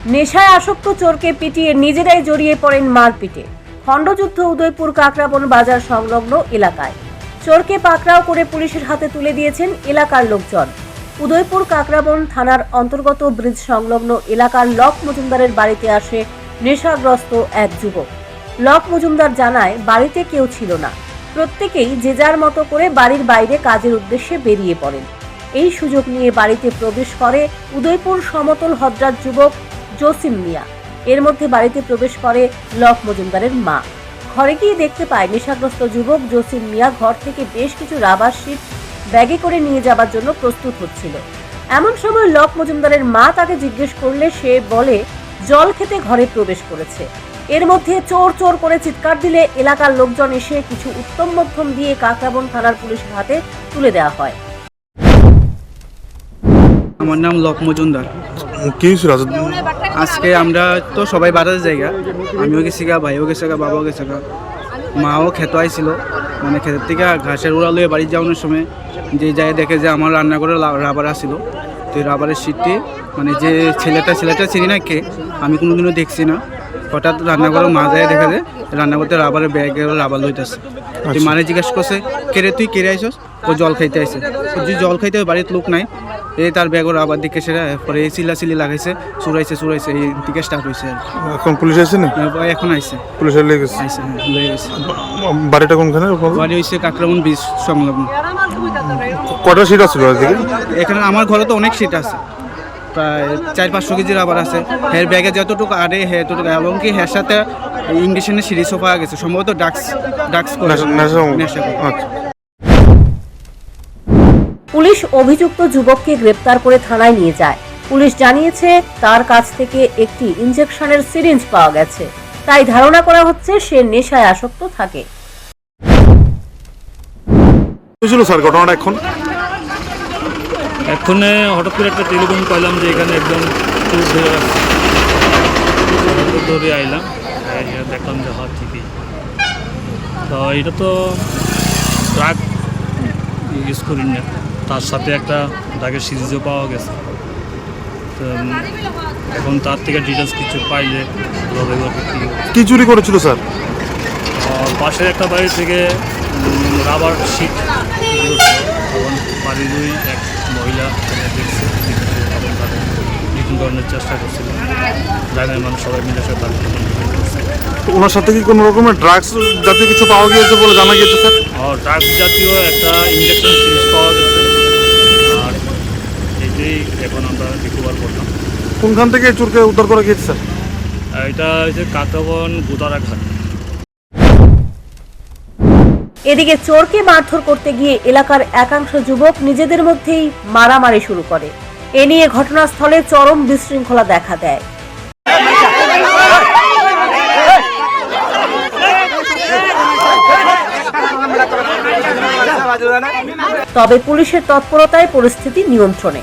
নেশায় আসক্ত চোরকে পিটিয়ে নিজেরাই জড়িয়ে পড়েন মারপিটে। খণ্ডযুদ্ধ উদয়পুর কাকরাবন বাজার সংলগ্ন এলাকায়। চোরকে পাকড়াও করে পুলিশের হাতে তুলে দিয়েছেন এলাকার লোকজন। উদয়পুর কাকরাবন থানার অন্তর্গত ব্রিজ সংলগ্ন এলাকার লক মজুমদারের বাড়িতে আসে নেশাগ্রস্ত এক যুবক। লক মজুমদার জানায়, বাড়িতে কেউ ছিল না। প্রত্যেকেই যে যার মতো করে বাড়ির বাইরে কাজের উদ্দেশ্যে বেরিয়ে পড়েন। এই সুযোগ নিয়ে বাড়িতে প্রবেশ করে উদয়পুর সমতল হদ্রার যুবক জসিম মিয়া। এর মধ্যে বাড়িতে প্রবেশ করে লক মজুমদারের মা। ঘরে গিয়ে দেখতে পায় নেশাগ্রস্ত যুবক জসিম মিয়া ঘর থেকে বেশ কিছু রাবার শিট ব্যাগে করে নিয়ে যাবার জন্য প্রস্তুত হচ্ছিল। এমন সময় লক মজুমদারের মা তাকে জিজ্ঞেস করলে সে বলে জল খেতে ঘরে প্রবেশ করেছে। এর মধ্যে চোর চোর করে চিৎকার দিলে এলাকার লোকজন এসে কিছু উত্তম মধ্যম দিয়ে কাকরাবন থানার পুলিশের হাতে তুলে দেওয়া হয়। আমার নাম লক মজুমদার। কি হয়েছিল? আজকে আমরা তো সবাই বাড়ার জায়গা। আমিও গেছি গা ভাইও গেছে গা বাবাও গেছে গা। মাও খেতে আইছিল। মানে ক্ষেতের থেকে ঘাসের উড়া লয়ে বাড়ি যাওয়ানোর সময় যে যায় দেখে যে আমার রান্নাঘরে রাবার আসছিল তো এই রাবারের সিটটি মানে যে ছেলেটা ছেলেটা চিনি না কে আমি কোনোদিনও দেখছি না। হঠাৎ রান্নাঘরের মা যায় দেখে যে রান্নাঘরতে রাবারের ব্যাগে রাবার লইতেছে। তুই মানে জিজ্ঞেস করছে কেরে তুই কেড়ে আইসস ও জল খাইতে আইসে তো যে জল খাইতে বাড়িতে লোক নাই। এই তার ব্যাগর আবার দিকে সেটা পরে এই চিল্লা চিল্লি লাগাইছে চুরাইছে চুরাইছে এই দিকে স্টার্ট হয়েছে আর এখন পুলিশ আছে না এখন আইছে। পুলিশের লেগে গেছে? আইছে হ্যাঁ লয়ে গেছে। বাড়িটা কোনখানে? বাড়ি হয়েছে কাকরামন বীজ সংলগ্ন। কটা সিট আছে দিকে? এখানে আমার ঘরে তো অনেক সিট আছে। প্রায় চার পাঁচশো কেজির আবার আছে। হের ব্যাগে যতটুকু আরে হে এতটুকু এবং কি হের সাথে ইংলিশে সিরিজও পাওয়া গেছে। সম্ভবত ডাক্স ডাক্স নেশা- নেশা- নেশা করে। আচ্ছা পুলিশ অভিযুক্ত যুবককে গ্রেপ্তার করে থানায় নিয়ে যায়। পুলিশ জানিয়েছে তার কাছ থেকে একটি ইনজেকশনের সিরিঞ্জ পাওয়া গেছে। তাই ধারণা করা হচ্ছে সে নেশায় আসক্ত থাকে। হয়েছিল স্যার ঘটনাটা এখন? এক্ষণে হঠাৎ করে একটা টেলিফোন পাইলাম যে এখানে একজন চোর ধরে ধরে আইলাম দেখলাম যে হ্যাঁ ঠিকই। তো এটা তো ট্রাক ইউজ করি না। তার সাথে একটা ড্রাগের সিরিজও পাওয়া গেছে। তো এখন তার থেকে ডিটেলস কিছু পাইলে কি চুরি করেছিল স্যার? পাশের একটা বাড়ি থেকে রাবার শিট তখন বাড়ির ওই এক মহিলা দেখছে এবং তাদের করানোর চেষ্টা করছিল গ্রামের মানুষ সবাই মিলে সে তাদের ওনার সাথে কি কোনো রকমের ড্রাগস জাতীয় কিছু পাওয়া গিয়েছে বলে জানা গিয়েছে স্যার? আর ড্রাগ জাতীয় একটা ইঞ্জেকশন সিরিজ পাওয়া গেছে। এইটাই এখন আমরা রিকভার করলাম। কোনখান থেকে চোরকে উদ্ধার করা গিয়েছে স্যার? এটা হচ্ছে গোদারাঘাট। এদিকে চোরকে মারধর করতে গিয়ে এলাকার একাংশ যুবক নিজেদের মধ্যেই মারামারি শুরু করে। এ নিয়ে ঘটনাস্থলে চরম বিশৃঙ্খলা দেখা দেয়। তবে পুলিশের তৎপরতায় পরিস্থিতি নিয়ন্ত্রণে।